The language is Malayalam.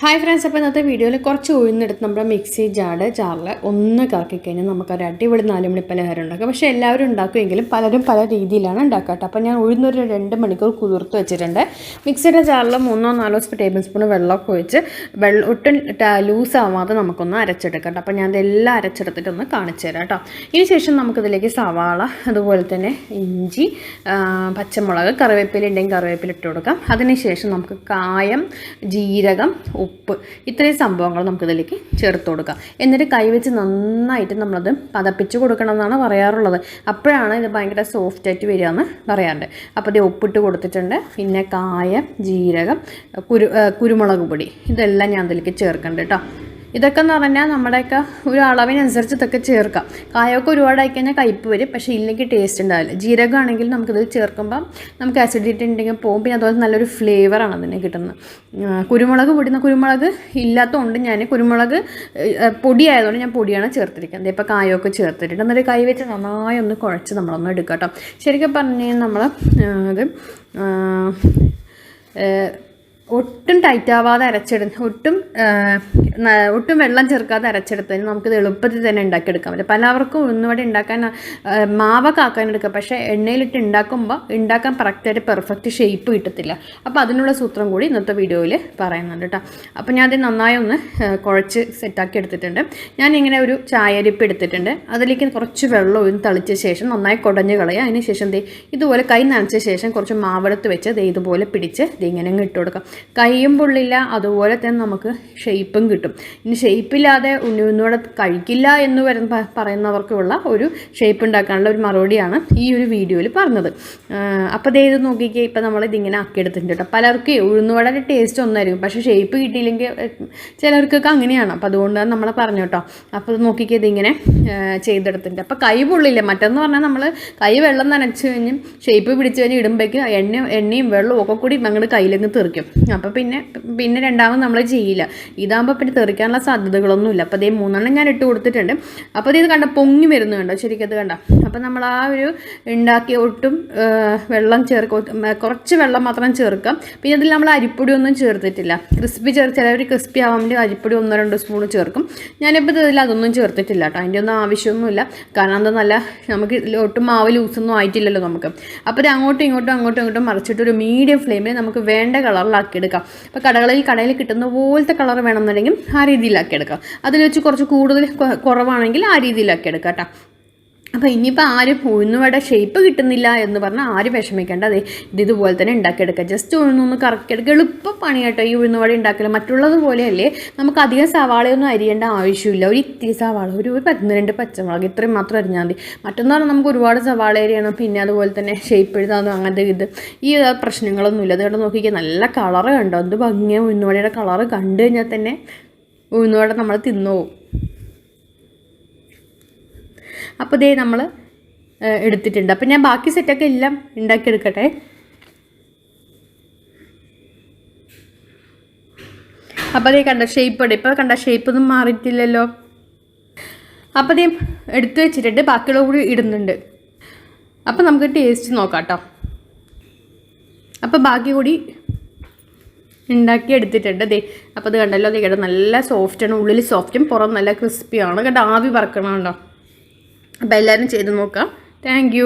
ഹായ് ഫ്രണ്ട്സ് അപ്പോൾ ഇന്നത്തെ വീഡിയോയിൽ കുറച്ച് ഉഴുന്നെടുത്ത് നമ്മുടെ മിക്സി ജാഡ് ജാറിൽ ഒന്ന് കറക്കി കഴിഞ്ഞാൽ നമുക്കൊരു അടിപൊളി നാല് മണി പലഹാരം ഉണ്ടാക്കാം. പക്ഷേ എല്ലാവരും ഉണ്ടാക്കുമെങ്കിലും പലരും പല രീതിയിലാണ് ഉണ്ടാക്കുക കേട്ടോ അപ്പോൾ ഞാൻ ഉഴുന്നൊരു രണ്ട് മണിക്കൂർ കുതിർത്ത് വെച്ചിട്ടുണ്ട്. മിക്സിയുടെ ജാറിൽ മൂന്നോ നാലോ ടേബിൾ സ്പൂൺ വെള്ളമൊക്കെ ഒഴിച്ച് വെള്ളം ഒട്ടും ലൂസ് ആവാതെ നമുക്കൊന്ന് അരച്ചെടുക്കാം കേട്ടോ. അപ്പോൾ ഞാൻ ഇതെല്ലാം അരച്ചെടുത്തിട്ട് ഒന്ന് കാണിച്ചു തരാം കേട്ടോ. ഇതിന് ശേഷം നമുക്കിതിലേക്ക് സവാള അതുപോലെ തന്നെ ഇഞ്ചി പച്ചമുളക് കറിവേപ്പില ഉണ്ടെങ്കിൽ കറിവേപ്പില ഇട്ട് കൊടുക്കാം. അതിനുശേഷം നമുക്ക് കായം ജീരകം ഉപ്പ്. ഇത്രയും സംഭവങ്ങൾ നമുക്കിതിലേക്ക് ചേർത്ത് കൊടുക്കാം. എന്നിട്ട് കൈവച്ച് നന്നായിട്ട് നമ്മളത് പതപ്പിച്ച് കൊടുക്കണം എന്നാണ് പറയാറുള്ളത്. അപ്പോഴാണ് ഇത് ഭയങ്കര സോഫ്റ്റ് ആയിട്ട് വരിക എന്ന് പറയാറുണ്ട്. അപ്പോൾ ഇത് ഉപ്പിട്ട് കൊടുത്തിട്ടുണ്ട്. പിന്നെ കായം ജീരകം കുരു കുരുമുളക് പൊടി. ഇതെല്ലാം ഞാൻ അതിലേക്ക് ചേർക്കണ്ട് കേട്ടോ. ഇതൊക്കെ എന്ന് പറഞ്ഞാൽ നമ്മുടെയൊക്കെ ഒരു അളവിനനുസരിച്ച് ഇതൊക്കെ ചേർക്കാം. കായമൊക്കെ ഒരുപാടായി കഴിഞ്ഞാൽ കയ്പ്പ് വരും. പക്ഷേ ഇല്ലെങ്കിൽ ടേസ്റ്റ് ഉണ്ടാവില്ല ജീരകമാണെങ്കിൽ നമുക്കിത് ചേർക്കുമ്പം നമുക്ക് ആസിഡിറ്റി ഉണ്ടെങ്കിൽ പോകും. പിന്നെ അതുപോലെ നല്ലൊരു ഫ്ലേവറാണ് അതിന് കിട്ടുന്നത്. കുരുമുളക് പൊടി കുരുമുളക് ഇല്ലാത്തതുകൊണ്ട് ഞാൻ കുരുമുളക് പൊടി ആയതുകൊണ്ട് ഞാൻ പൊടിയാണ് ചേർത്തിരിക്കുന്നത്. ഇപ്പോൾ കായമൊക്കെ ചേർത്തിട്ടുണ്ട്. എന്നിട്ട് കൈ വെച്ച് നന്നായി ഒന്ന് കുഴച്ച് നമ്മളൊന്ന് എടുക്കാം കേട്ടോ ശരിക്കും പറഞ്ഞു കഴിഞ്ഞാൽ നമ്മൾ അത് ഒട്ടും ടൈറ്റ് ആവാതെ അരച്ചെടുത്ത് ഒട്ടും ഒട്ടും വെള്ളം ചേർക്കാതെ അരച്ചെടുത്തതിന് നമുക്കിത് എളുപ്പത്തിൽ തന്നെ ഉണ്ടാക്കിയെടുക്കാൻ പറ്റും പലവർക്കും ഉഴുന്നുവട ഉണ്ടാക്കാൻ മാവൊക്കെ ആക്കാൻ എടുക്കാം പക്ഷേ എണ്ണയിലിട്ട് ഉണ്ടാക്കുമ്പോൾ ഉണ്ടാക്കാൻ കറക്റ്റായിട്ട് പെർഫെക്റ്റ് ഷേപ്പ് കിട്ടത്തില്ല. അപ്പോൾ അതിനുള്ള സൂത്രം കൂടി ഇന്നത്തെ വീഡിയോയിൽ പറയുന്നുണ്ട് കേട്ടോ അപ്പോൾ ഞാൻ അത് നന്നായി ഒന്ന് കുഴച്ച് സെറ്റാക്കി എടുത്തിട്ടുണ്ട്. ഞാൻ ഇങ്ങനെ ഒരു ചായരിപ്പ് എടുത്തിട്ടുണ്ട്. അതിലേക്ക് കുറച്ച് വെള്ളം ഒന്ന് തളിച്ച ശേഷം നന്നായി കുടഞ്ഞ് കളയുക. അതിന് ശേഷം ഇതുപോലെ കൈ നനച്ച ശേഷം കുറച്ച് മാവെടുത്ത് വെച്ച് ദേ ഇതുപോലെ പിടിച്ച് ദേ ഇങ്ങനെ ഇട്ട് കൊടുക്കാം. കൈയും പൊള്ളില്ല അതുപോലെ തന്നെ നമുക്ക് ഷേപ്പും കിട്ടും. ഇനി ഷേപ്പില്ലാതെ ഉണ്ണിയോടെ കഴിക്കില്ല എന്ന് വരുന്ന പറയുന്നവർക്കുള്ള ഒരു ഷേപ്പ് ഉണ്ടാക്കാനുള്ള ഒരു മറുപടിയാണ് ഈ ഒരു വീഡിയോയിൽ പറഞ്ഞത്. അപ്പോൾ ദേ ഇത് നോക്കിക്കേ ഇപ്പം നമ്മൾ ഇതിങ്ങനെ ആക്കിയെടുത്തിട്ടുണ്ട് കേട്ടോ പലർക്കും ഉഴുന്നുവടയുടെ ടേസ്റ്റ് ഒന്നായിരിക്കും. പക്ഷേ ഷേപ്പ് കിട്ടിയില്ലെങ്കിൽ ചിലർക്കൊക്കെ അങ്ങനെയാണ്. അപ്പോൾ അതുകൊണ്ടാണ് നമ്മൾ പറഞ്ഞു കേട്ടോ അപ്പോൾ നോക്കിക്കേ ഇതിങ്ങനെ ചെയ്തെടുത്തിട്ടുണ്ട്. അപ്പോൾ കൈ പൊള്ളില്ല. മറ്റെന്ന് പറഞ്ഞാൽ നമ്മൾ കൈ വെള്ളം നനച്ച് കഴിഞ്ഞും ഷേപ്പ് പിടിച്ച് കഴിഞ്ഞ് ഇടുമ്പോഴേക്കും എണ്ണ എണ്ണയും വെള്ളവും ഒക്കെ കൂടി ഞങ്ങളുടെ കയ്യിലങ്ങ് തെറിക്കും. അപ്പോൾ പിന്നെ പിന്നെ രണ്ടാമത് നമ്മൾ ചെയ്യില്ല. ഇതാകുമ്പോൾ പിന്നെ തെറിക്കാനുള്ള സാധ്യതകളൊന്നുമില്ല. അപ്പോൾ അതേ മൂന്നെണ്ണം ഞാൻ ഇട്ട് കൊടുത്തിട്ടുണ്ട്. അപ്പോൾ ഇത് കണ്ട പൊങ്ങി വരുന്നു കണ്ടോ? ശരിക്കും അത് കണ്ട? അപ്പോൾ നമ്മൾ ആ ഒരു ഉണ്ടാക്കിയ ഒട്ടും വെള്ളം ചേർക്കും കുറച്ച് വെള്ളം മാത്രം ചേർക്കാം. പിന്നെ അതിൽ നമ്മൾ അരിപ്പൊടി ഒന്നും ചേർത്തിട്ടില്ല. ക്രിസ്പി ചേർ ചിലവർ ക്രിസ്പി ആവാൻ വേണ്ടി അരിപ്പൊടി ഒന്നോ രണ്ടോ സ്പൂൺ ചേർക്കും. ഞാനിപ്പോൾ ഇതിൽ അതൊന്നും ചേർത്തിട്ടില്ല കേട്ടോ. അതിന്റെ ഒന്നും ആവശ്യമൊന്നുമില്ല. കാരണം എന്താ നല്ല നമുക്ക് ഒട്ടും മാവ് ലൂസൊന്നും ആയിട്ടില്ലല്ലോ നമുക്ക്. അപ്പോൾ ഇത് അങ്ങോട്ടും ഇങ്ങോട്ടും അങ്ങോട്ടും ഇങ്ങോട്ടും മറിച്ചിട്ട് ഒരു മീഡിയം ഫ്ലെയിമിൽ നമുക്ക് വേണ്ട കളറിലാക്കി എടുക്കാം അപ്പോൾ കടകളിൽ കടയിൽ കിട്ടുന്ന പോലത്തെ കളർ വേണമെന്നുണ്ടെങ്കിൽ ആ രീതിയിലാക്കി എടുക്കാം അതിൽ വെച്ച് കുറച്ച് കൂടുതൽ കുറവാണെങ്കിൽ ആ രീതിയിലാക്കി എടുക്കാം കേട്ടോ. അപ്പോൾ ഇനിയിപ്പോൾ ആരും ഉഴുന്നുവട ഷേപ്പ് കിട്ടുന്നില്ല എന്ന് പറഞ്ഞാൽ ആരും വിഷമിക്കേണ്ട. അതെ ഇത് ഇതുപോലെ തന്നെ ഉണ്ടാക്കിയെടുക്കുക ജസ്റ്റ് ഉഴുന്നൊന്ന് കറക്കിയെടുക്കുക എളുപ്പ പണി കേട്ടോ ഈ ഉഴുന്നുവട ഉണ്ടാക്കൽ മറ്റുള്ളത് പോലെയല്ലേ നമുക്ക് അധികം സവാളയൊന്നും അരിയേണ്ട ആവശ്യമില്ല. ഒരു ഇത്തിരി സവാള ഒരു ഒരു പത്തിരണ്ട് പച്ചമുളക് ഇത്രയും മാത്രം അരിഞ്ഞാൽ മതി. മറ്റൊന്ന് പറഞ്ഞാൽ നമുക്ക് ഒരുപാട് സവാള അരിയണം. പിന്നെ അതുപോലെ തന്നെ ഷേപ്പ് എഴുതാനും അങ്ങനത്തെ ഇത്. ഈ പ്രശ്നങ്ങളൊന്നുമില്ല. അതുകൊണ്ട് നോക്കിക്കുക നല്ല കളറ് കണ്ടോ? എന്ത് ഭംഗിയാണ് ഉഴുന്നുവടയുടെ കളറ് കണ്ടു കഴിഞ്ഞാൽ തന്നെ ഉഴുന്നുവട നമ്മൾ തിന്നു അപ്പോൾ ഇതേ നമ്മൾ എടുത്തിട്ടുണ്ട്. അപ്പോൾ ഞാൻ ബാക്കി സെറ്റൊക്കെ എല്ലാം ഉണ്ടാക്കിയെടുക്കട്ടെ. അപ്പോൾ അതേ കണ്ട ഷേപ്പ് ഉണ്ട്. ഇപ്പോൾ കണ്ട ഷേപ്പ് ഒന്നും മാറിയിട്ടില്ലല്ലോ. അപ്പോൾ അതേ എടുത്തു വെച്ചിട്ടുണ്ട്. ബാക്കിയുള്ള കൂടി ഇടുന്നുണ്ട്. അപ്പോൾ നമുക്ക് ടേസ്റ്റ് നോക്കാം കേട്ടോ അപ്പോൾ ബാക്കി കൂടി ഉണ്ടാക്കി എടുത്തിട്ടുണ്ട് ദേ. അപ്പോൾ അത് കണ്ടല്ലോ ദേ കേട്ടോ നല്ല സോഫ്റ്റാണ് ഉള്ളിൽ സോഫ്റ്റും പുറം നല്ല ക്രിസ്പിയാണ് കേട്ടോ ആവി പറക്കണം കേട്ടോ അപ്പോൾ എല്ലാവരും ചെയ്ത് നോക്കാം. താങ്ക്